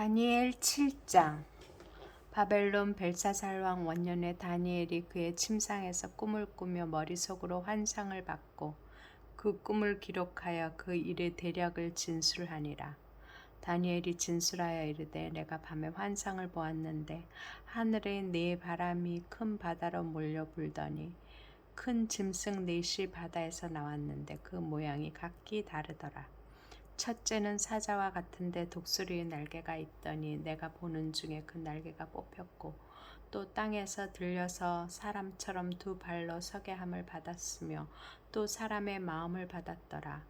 다니엘 7장 바벨론 벨사살 왕 원년에 다니엘이 그의 침상에서 꿈을 꾸며 머릿속으로 환상을 받고 그 꿈을 기록하여 그 일의 대략을 진술하니라. 다니엘이 진술하여 이르되 내가 밤에 환상을 보았는데 하늘에 네 바람이 큰 바다로 몰려 불더니 큰 짐승 넷이 바다에서 나왔는데 그 모양이 각기 다르더라. 첫째는 사자와 같은데 독수리의 날개가 있더니 내가 보는 중에 그 날개가 뽑혔고 또 땅에서 들려서 사람처럼 두 발로 서게 함을 받았으며 또 사람의 마음을 받았더라.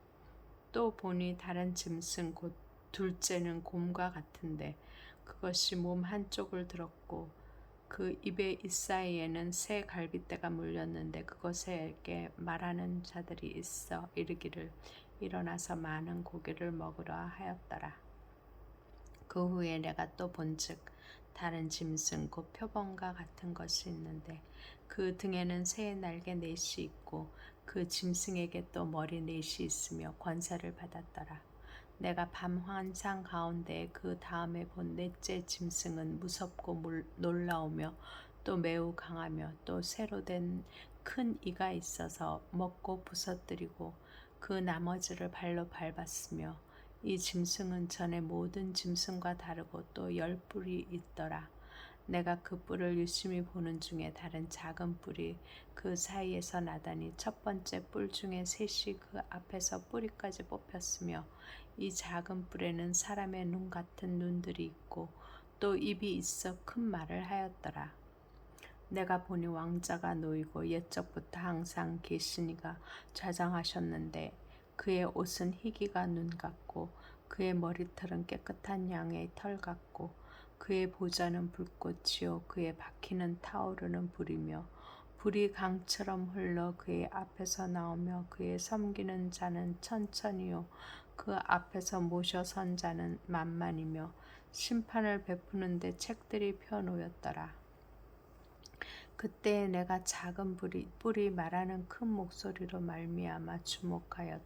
또 보니 다른 짐승 곧 둘째는 곰과 같은데 그것이 몸 한쪽을 들었고 그 입의 잇사이에는 새 갈빗대가 물렸는데 그것에게 말하는 자들이 있어 이르기를 일어나서 많은 고기를 먹으려 하였더라. 그 후에 내가 또 본즉 다른 짐승 곧 표범과 같은 것이 있는데 그 등에는 새의 날개 넷이 있고 그 짐승에게 또 머리 넷이 있으며 권세를 받았더라. 내가 밤 환상 가운데 그 다음에 본 넷째 짐승은 무섭고 물- 놀라우며 또 매우 강하며 또 새로 된 큰 이가 있어서 먹고 부서뜨리고 그 나머지를 발로 밟았으며 이 짐승은 전에 모든 짐승과 다르고 또 열 뿔이 있더라. 내가 그 뿔을 유심히 보는 중에 다른 작은 뿔이 그 사이에서 나다니 첫 번째 뿔 중에 셋이 그 앞에서 뿌리까지 뽑혔으며 이 작은 뿔에는 사람의 눈 같은 눈들이 있고 또 입이 있어 큰 말을 하였더라. 내가 보니 왕자가 놓이고 옛적부터 항상 계시니가 좌장하셨는데 그의 옷은 희기가 눈 같고 그의 머리털은 깨끗한 양의 털 같고 그의 보좌는 불꽃이요 그의 바퀴는 타오르는 불이며 불이 강처럼 흘러 그의 앞에서 나오며 그의 섬기는 자는 천천히요 그 앞에서 모셔 선 자는 만만이며 심판을 베푸는데 책들이 펴 놓였더라. 그때 내가 작은 불이, 뿔이 말하는 큰 목소리로 말미암아 주목하여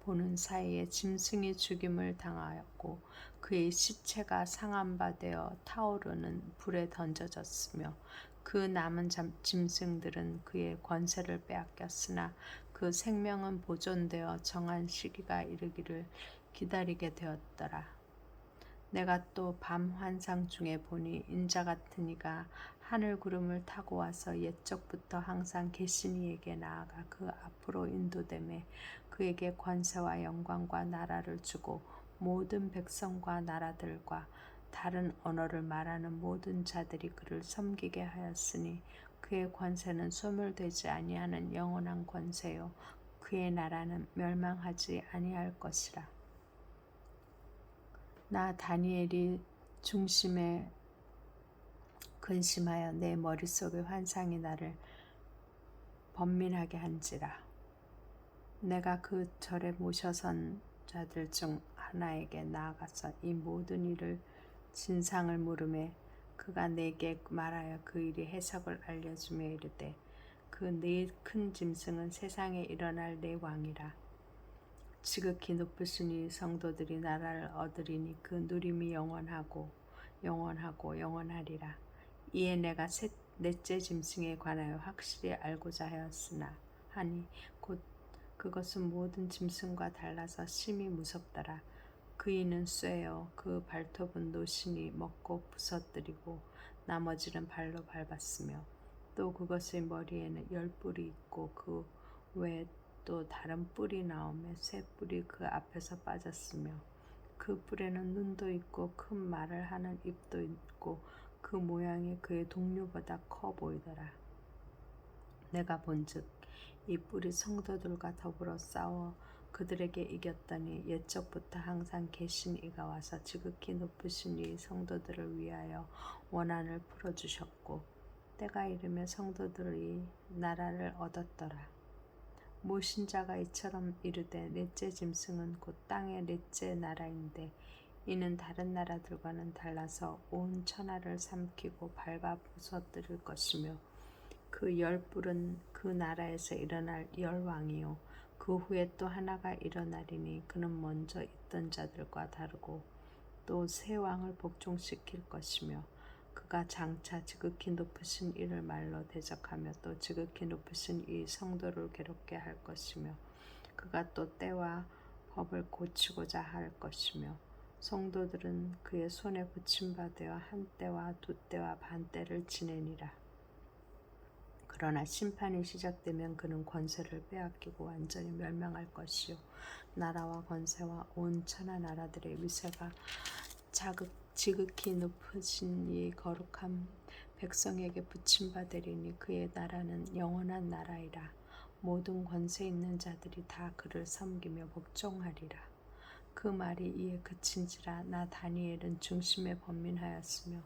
보는 사이에 짐승이 죽임을 당하였고 그의 시체가 상한 바 되어 타오르는 불에 던져졌으며 그 남은 잠- 짐승들은 그의 권세를 빼앗겼으나 그 생명은 보존되어 정한 시기가 이르기를 기다리게 되었더라. 내가 또 밤 환상 중에 보니 인자 같은 이가 하늘 구름을 타고 와서 옛적부터 항상 계신 이에게 나아가 그 앞으로 인도됨에 그에게 권세와 영광과 나라를 주고 모든 백성과 나라들과 다른 언어를 말하는 모든 자들이 그를 섬기게 하였으니 그의 권세는 소멸되지 아니하는 영원한 권세요 그의 나라는 멸망하지 아니할 것이라. 나 다니엘이 중심에 근심하여 내 머릿속의 환상이 나를 번민하게 한지라. 내가 그 절에 모셔선 자들 중 하나에게 나아가서 이 모든 일을 진상을 물음에 그가 내게 말하여 그 일의 해석을 알려주며 이르되 그 네 큰 짐승은 세상에 일어날 내 왕이라. 지극히 높으신 이 성도들이 나라를 얻으리니 그 누림이 영원하고 영원하고 영원하리라. 이에 내가 셋, 넷째 짐승에 관하여 확실히 알고자 하였으나 하니 곧 그것은 모든 짐승과 달라서 심히 무섭더라. 그 이는 쇠요 그 발톱은 노신이 먹고 부서뜨리고 나머지는 발로 밟았으며 또 그것의 머리에는 열 뿔이 있고 그 외에 또 다른 뿔이 나오며 새 뿔이 그 앞에서 빠졌으며 그 뿔에는 눈도 있고 큰 말을 하는 입도 있고 그 모양이 그의 동료보다 커 보이더라. 내가 본즉 이 뿔이 성도들과 더불어 싸워 그들에게 이겼더니 옛적부터 항상 계신 이가 와서 지극히 높으신 이 성도들을 위하여 원한을 풀어주셨고 때가 이르며 성도들이 나라를 얻었더라. 모신 자가 이처럼 이르되 넷째 짐승은 곧 땅의 넷째 나라인데 이는 다른 나라들과는 달라서 온 천하를 삼키고 밟아 부서뜨릴 것이며 그 열불은 그 나라에서 일어날 열왕이요. 그 후에 또 하나가 일어나리니 그는 먼저 있던 자들과 다르고 또 새 왕을 복종시킬 것이며 그가 장차 지극히 높으신 이를 말로 대적하며 또 지극히 높으신 이 성도를 괴롭게 할 것이며 그가 또 때와 법을 고치고자 할 것이며 성도들은 그의 손에 붙임받아 한 때와 두 때와 반 때를 지내니라. 그러나 심판이 시작되면 그는 권세를 빼앗기고 완전히 멸망할 것이요. 나라와 권세와 온 천하 나라들의 위세가 자극 지극히 높으신 이 거룩한 백성에게 붙임받으리니 그의 나라는 영원한 나라이라. 모든 권세 있는 자들이 다 그를 섬기며 복종하리라 그 말이 이에 그친지라 나 다니엘은 중심에 번민하였으며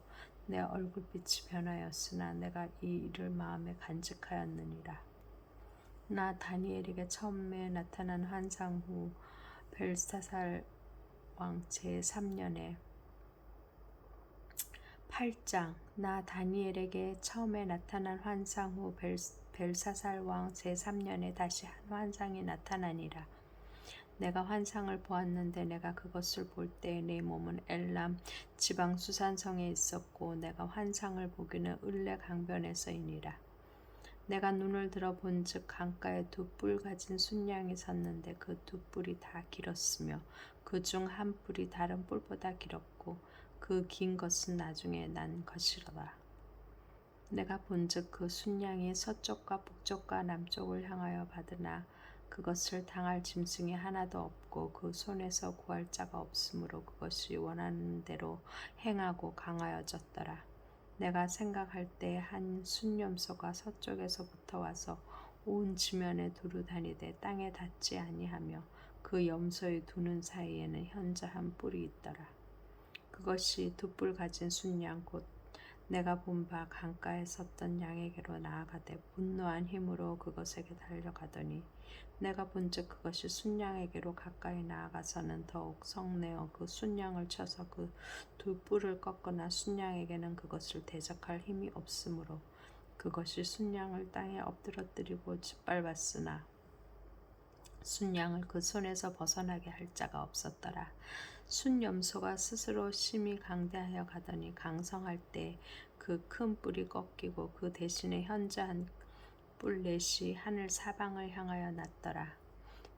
내 얼굴빛이 변하였으나 내가 이 일을 마음에 간직하였느니라. 나 다니엘에게 처음에 나타난 환상 후 벨사살 왕 제 3년에 8장 나 다니엘에게 처음에 나타난 환상 후 벨, 벨사살 왕 제 3년에 다시 한 환상이 나타나니라. 내가 환상을 보았는데 내가 그것을 볼 때 내 몸은 엘람 지방 수산성에 있었고 내가 환상을 보기는 을레 강변에서이니라. 내가 눈을 들어 본즉 강가에 두 뿔 가진 순양이 섰는데 그 두 뿔이 다 길었으며 그 중 한 뿔이 다른 뿔보다 길었고 그 긴 것은 나중에 난 것이로다. 내가 본즉 그 순양이 서쪽과 북쪽과 남쪽을 향하여 받으나 그것을 당할 짐승이 하나도 없고 그 손에서 구할 자가 없으므로 그것이 원하는 대로 행하고 강하여졌더라. 내가 생각할 때 한 순념소가 서쪽에서부터 와서 온 지면에 두루 다니되 땅에 닿지 아니하며 그 염소의 두눈 사이에는 현자 한 뿔이 있더라. 그것이 두 뿔 가진 순양 곧 내가 본 바 강가에 섰던 양에게로 나아가되 분노한 힘으로 그것에게 달려가더니 내가 본즉 그것이 순양에게로 가까이 나아가서는 더욱 성내어 그 순양을 쳐서 그 두 뿔을 꺾거나 순양에게는 그것을 대적할 힘이 없으므로 그것이 순양을 땅에 엎드러뜨리고 짓밟았으나 순양을 그 손에서 벗어나게 할 자가 없었더라. 순염소가 스스로 심히 강대하여 가더니 강성할 때 그 큰 뿔이 꺾이고 그 대신에 현재 한뿔 넷이 하늘 사방을 향하여 났더라.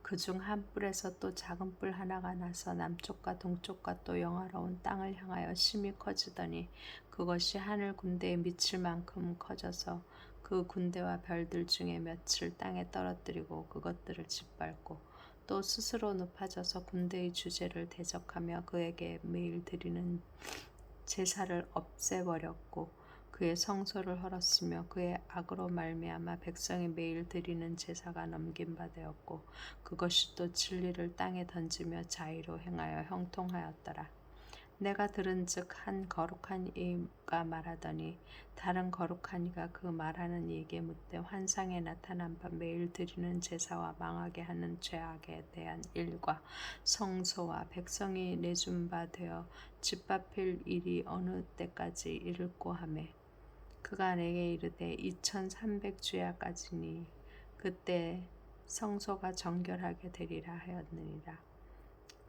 그 중 한 뿔에서 또 작은 뿔 하나가 나서 남쪽과 동쪽과 또 영화로운 땅을 향하여 심히 커지더니 그것이 하늘 군대에 미칠 만큼 커져서 그 군대와 별들 중에 며칠 땅에 떨어뜨리고 그것들을 짓밟고 또 스스로 높아져서 군대의 주제를 대적하며 그에게 매일 드리는 제사를 없애버렸고 그의 성소를 헐었으며 그의 악으로 말미암아 백성이 매일 드리는 제사가 넘긴 바 되었고 그것이 또 진리를 땅에 던지며 자의로 행하여 형통하였더라. 내가 들은즉 한 거룩한 이가 말하더니 다른 거룩한 이가 그 말하는 이에게 묻되 환상에 나타난 바 매일 드리는 제사와 망하게 하는 죄악에 대한 일과 성소와 백성이 내준 바 되어 짓밟힐 일이 어느 때까지 이를꼬 하매 그가 내게 이르되 2300 주야까지니 그때 성소가 정결하게 되리라 하였느니라.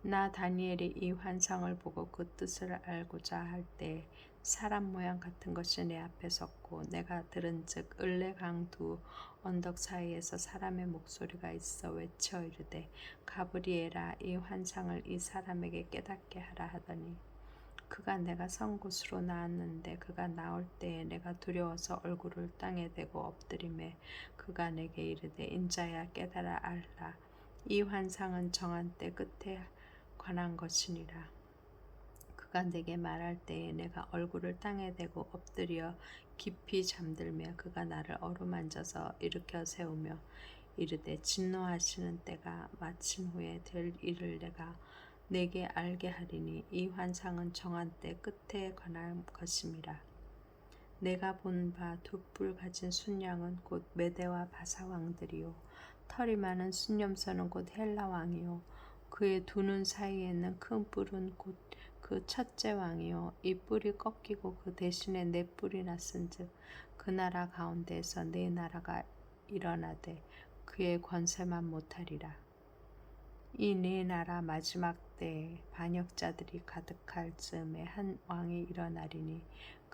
나 다니엘이 이 환상을 보고 그 뜻을 알고자 할 때 사람 모양 같은 것이 내 앞에 섰고 내가 들은즉 을레강 두 언덕 사이에서 사람의 목소리가 있어 외쳐 이르되 가브리엘아 이 환상을 이 사람에게 깨닫게 하라 하더니 그가 내가 선 곳으로 나왔는데 그가 나올 때에 내가 두려워서 얼굴을 땅에 대고 엎드림에 그가 내게 이르되 인자야 깨달아 알라. 이 환상은 정한 때 끝에 관한 것이니라. 그가 내게 말할 때에 내가 얼굴을 땅에 대고 엎드려 깊이 잠들며 그가 나를 어루만져서 일으켜 세우며 이르되 진노하시는 때가 마친 후에 될 일을 내가 내게 알게 하리니 이 환상은 정한 때 끝에 관한 것임이라. 내가 본 바 두 뿔 가진 순양은 곧 메대와 바사 왕들이요 털이 많은 순념서는 곧 헬라 왕이요 그의 두 눈 사이에는 큰 뿔은 곧 그 첫째 왕이요. 이 뿔이 꺾이고 그 대신에 네 뿔이 났은즉 그 나라 가운데에서 네 나라가 일어나되 그의 권세만 못하리라. 이 네 나라 마지막 때에 반역자들이 가득할 즈음에 한 왕이 일어나리니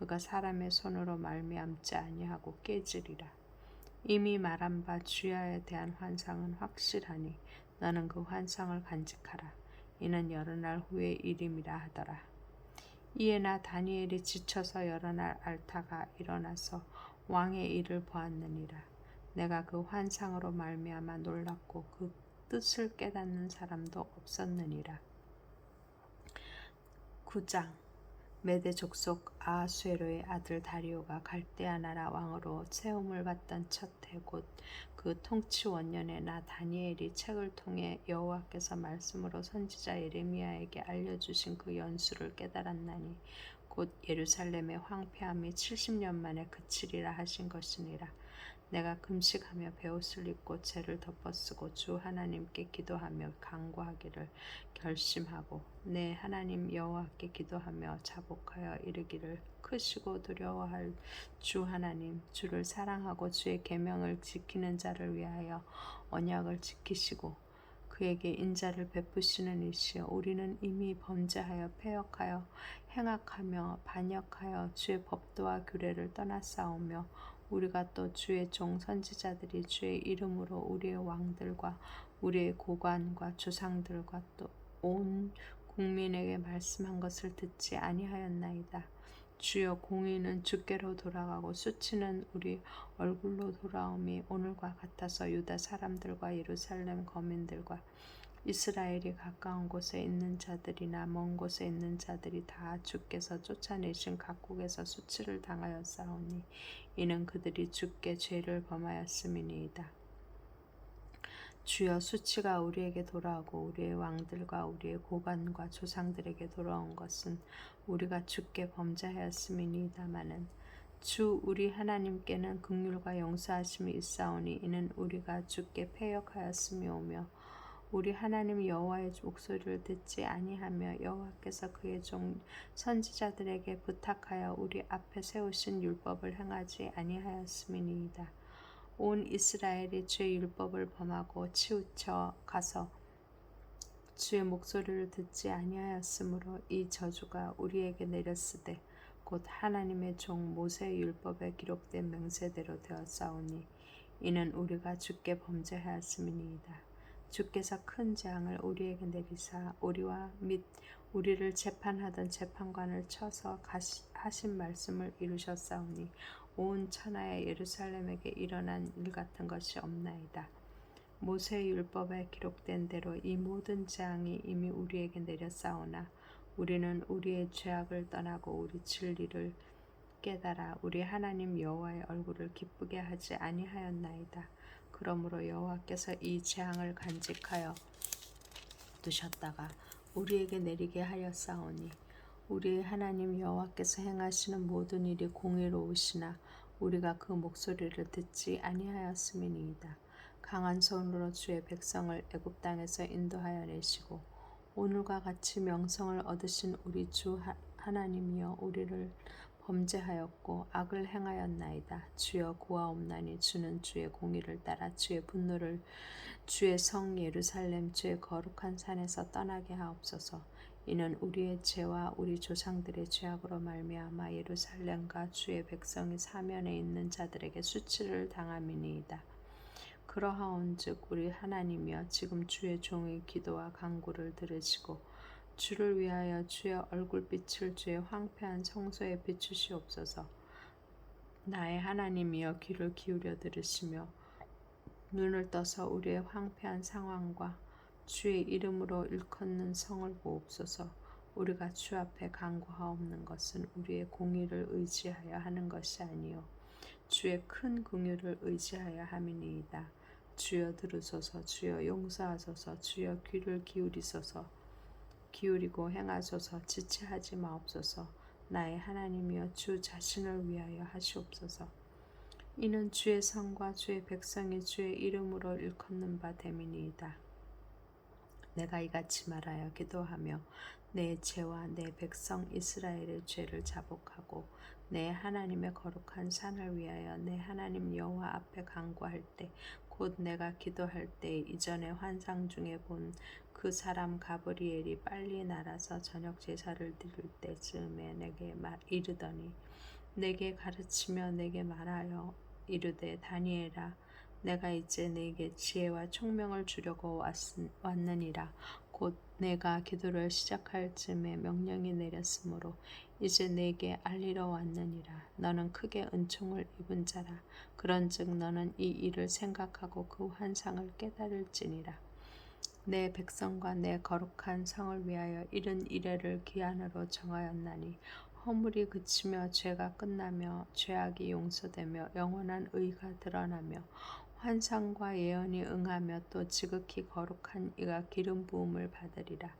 그가 사람의 손으로 말미암지 아니하고 깨지리라. 이미 말한 바 주야에 대한 환상은 확실하니 너는 그 환상을 간직하라. 이는 여러 날 후의 일임이라 하더라. 이에 나 다니엘이 지쳐서 여러 날 앓다가 일어나서 왕의 일을 보았느니라. 내가 그 환상으로 말미암아 놀랐고 그 뜻을 깨닫는 사람도 없었느니라. 9장 메대 족속 아수에로의 아들 다리오가 갈대아 나라 왕으로 세움을 받던 첫 해 곧 그 통치 원년에 나 다니엘이 책을 통해 여호와께서 말씀으로 선지자 예레미야에게 알려주신 그 연수를 깨달았나니 곧 예루살렘의 황폐함이 70년 만에 그치리라 하신 것이니라. 내가 금식하며 베옷을 입고 죄를 덮어쓰고 주 하나님께 기도하며 간구하기를 결심하고 내 하나님 여호와께 기도하며 자복하여 이르기를 크시고 두려워할 주 하나님 주를 사랑하고 주의 계명을 지키는 자를 위하여 언약을 지키시고 그에게 인자를 베푸시는 이시여 우리는 이미 범죄하여 패역하여 행악하며 반역하여 주의 법도와 규례를 떠나싸우며 우리가 또 주의 종 선지자들이 주의 이름으로 우리의 왕들과 우리의 고관과 조상들과 또 온 국민에게 말씀한 것을 듣지 아니하였나이다. 주여 공의는 주께로 돌아가고 수치는 우리 얼굴로 돌아옴이 오늘과 같아서 유다 사람들과 예루살렘 거민들과 이스라엘이 가까운 곳에 있는 자들이나 먼 곳에 있는 자들이 다 주께서 쫓아내신 각국에서 수치를 당하여 싸우니 이는 그들이 주께 죄를 범하였음이니이다. 주여 수치가 우리에게 돌아오고 우리의 왕들과 우리의 고관과 조상들에게 돌아온 것은 우리가 주께 범죄하였음이니이다마는 주 우리 하나님께는 극률과 용서하심이 있사오니 이는 우리가 주께 패역하였음이오며 우리 하나님 여호와의 목소리를 듣지 아니하며 여호와께서 그의 종 선지자들에게 부탁하여 우리 앞에 세우신 율법을 행하지 아니하였음이니이다. 온 이스라엘이 주의 율법을 범하고 치우쳐 가서 주의 목소리를 듣지 아니하였으므로 이 저주가 우리에게 내렸으되 곧 하나님의 종 모세의 율법에 기록된 명세대로 되었사오니 이는 우리가 주께 범죄하였음이니이다. 주께서 큰 재앙을 우리에게 내리사 우리와 및 우리를 재판하던 재판관을 쳐서 하신 말씀을 이루셨사오니 온 천하의 예루살렘에게 일어난 일 같은 것이 없나이다. 모세의 율법에 기록된 대로 이 모든 재앙이 이미 우리에게 내렸사오나 우리는 우리의 죄악을 떠나고 우리 진리를 깨달아 우리 하나님 여호와의 얼굴을 기쁘게 하지 아니하였나이다. 그러므로 여호와께서 이 재앙을 간직하여 두셨다가 우리에게 내리게 하였사오니 우리의 하나님 여호와께서 행하시는 모든 일이 공의로우시나 우리가 그 목소리를 듣지 아니하였음이니이다. 강한 손으로 주의 백성을 애굽 땅에서 인도하여 내시고 오늘과 같이 명성을 얻으신 우리 주 하나님이여 우리를 범죄하였고 악을 행하였나이다. 주여 구하옵나니 주는 주의 공의를 따라 주의 분노를 주의 성 예루살렘 주의 거룩한 산에서 떠나게 하옵소서. 이는 우리의 죄와 우리 조상들의 죄악으로 말미암아 예루살렘과 주의 백성이 사면에 있는 자들에게 수치를 당함이니이다. 그러하온즉 우리 하나님이여 지금 주의 종의 기도와 간구를 들으시고 주를 위하여 주의 얼굴빛을 주의 황폐한 성소에 비추시옵소서. 나의 하나님이여 귀를 기울여 들으시며 눈을 떠서 우리의 황폐한 상황과 주의 이름으로 일컫는 성을 보옵소서. 우리가 주 앞에 간구하옵는 것은 우리의 공의를 의지하여 하는 것이 아니요. 주의 큰 긍휼을 의지하여 함이니이다. 주여 들으소서 주여 용서하소서 주여 귀를 기울이소서. 기울이고 행하소서 지체하지 마옵소서. 나의 하나님이여 주 자신을 위하여 하시옵소서. 이는 주의 성과 주의 백성이 주의 이름으로 일컫는 바 됨이니이다 내가 이같이 말하여 기도하며 내 죄와 내 백성 이스라엘의 죄를 자복하고 내 하나님의 거룩한 산을 위하여 내 하나님 여호와 앞에 간구할 때 곧 내가 기도할 때 이전에 환상 중에 본 그 사람 가브리엘이 빨리 날아서 저녁 제사를 드릴 때쯤에 내게 말 이르더니 내게 가르치며 내게 말하여 이르되 다니엘아 내가 이제 내게 지혜와 총명을 주려고 왔, 왔느니라. 곧 내가 기도를 시작할 즈음에 명령이 내렸으므로 이제 내게 알리러 왔느니라. 너는 크게 은총을 입은 자라. 그런즉 너는 이 일을 생각하고 그 환상을 깨달을지니라. 내 백성과 내 거룩한 성을 위하여 이른 이래를 기한으로 정하였나니 허물이 그치며 죄가 끝나며 죄악이 용서되며 영원한 의가 드러나며 환상과 예언이 응하며 또 지극히 거룩한 이가 기름 부음을 받으리라.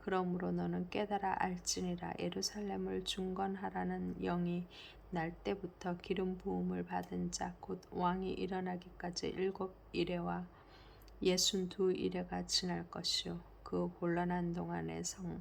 그러므로 너는 깨달아 알지니라 예루살렘을 중건하라는 영이 날 때부터 기름 부음을 받은 자 곧 왕이 일어나기까지 일곱 이래와 예순 두 이래가 지날 것이요 그 곤란한 동안에 성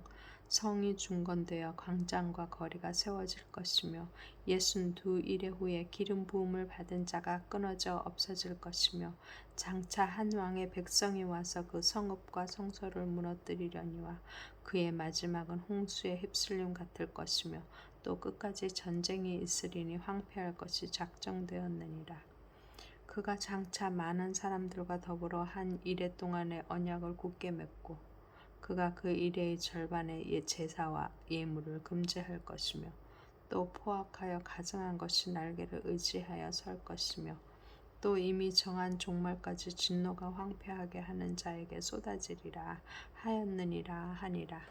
성이 중건되어 광장과 거리가 세워질 것이며 예순 두 이래 후에 기름 부음을 받은 자가 끊어져 없어질 것이며 장차 한 왕의 백성이 와서 그 성읍과 성소를 무너뜨리려니와 그의 마지막은 홍수에 휩쓸림 같을 것이며 또 끝까지 전쟁이 있으리니 황폐할 것이 작정되었느니라. 그가 장차 많은 사람들과 더불어 한 이래 동안의 언약을 굳게 맺고 그가 그 일의 절반의 예 제사와 예물을 금지할 것이며 또 포악하여 가증한 것이 날개를 의지하여 설 것이며 또 이미 정한 종말까지 진노가 황폐하게 하는 자에게 쏟아지리라 하였느니라 하니라